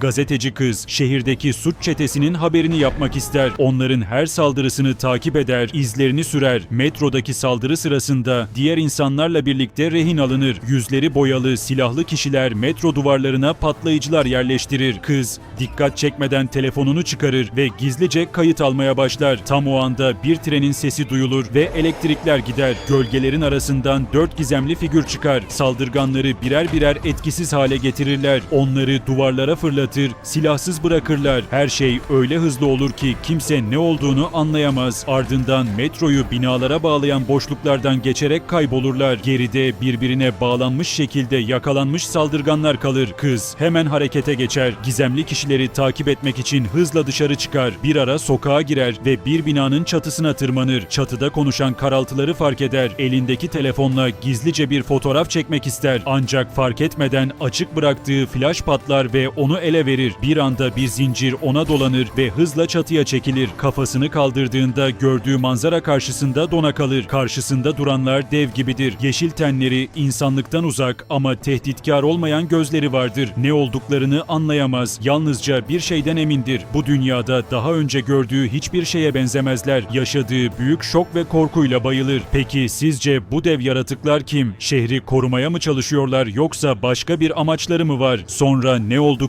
Gazeteci kız şehirdeki suç çetesinin haberini yapmak ister. Onların her saldırısını takip eder, izlerini sürer. Metrodaki saldırı sırasında diğer insanlarla birlikte rehin alınır. Yüzleri boyalı, silahlı kişiler metro duvarlarına patlayıcılar yerleştirir. Kız dikkat çekmeden telefonunu çıkarır ve gizlice kayıt almaya başlar. Tam o anda bir trenin sesi duyulur ve elektrikler gider. Gölgelerin arasından dört gizemli figür çıkar. Saldırganları birer birer etkisiz hale getirirler. Onları duvarlara fırlatır, silahsız bırakırlar. Her şey öyle hızlı olur ki kimse ne olduğunu anlayamaz. Ardından metroyu binalara bağlayan boşluklardan geçerek kaybolurlar. Geride birbirine bağlanmış şekilde yakalanmış saldırganlar kalır. Kız hemen harekete geçer. Gizemli kişileri takip etmek için hızla dışarı çıkar. Bir ara sokağa girer ve bir binanın çatısına tırmanır. Çatıda konuşan karaltıları fark eder. Elindeki telefonla gizlice bir fotoğraf çekmek ister. Ancak fark etmeden açık bıraktığı flash patlar ve onu ele verir. Bir anda bir zincir ona dolanır ve hızla çatıya çekilir. Kafasını kaldırdığında gördüğü manzara karşısında dona kalır. Karşısında duranlar dev gibidir. Yeşil tenleri, insanlıktan uzak ama tehditkar olmayan gözleri vardır. Ne olduklarını anlayamaz. Yalnızca bir şeyden emindir. Bu dünyada daha önce gördüğü hiçbir şeye benzemezler. Yaşadığı büyük şok ve korkuyla bayılır. Peki sizce bu dev yaratıklar kim? Şehri korumaya mı çalışıyorlar yoksa başka bir amaçları mı var? Sonra ne oldu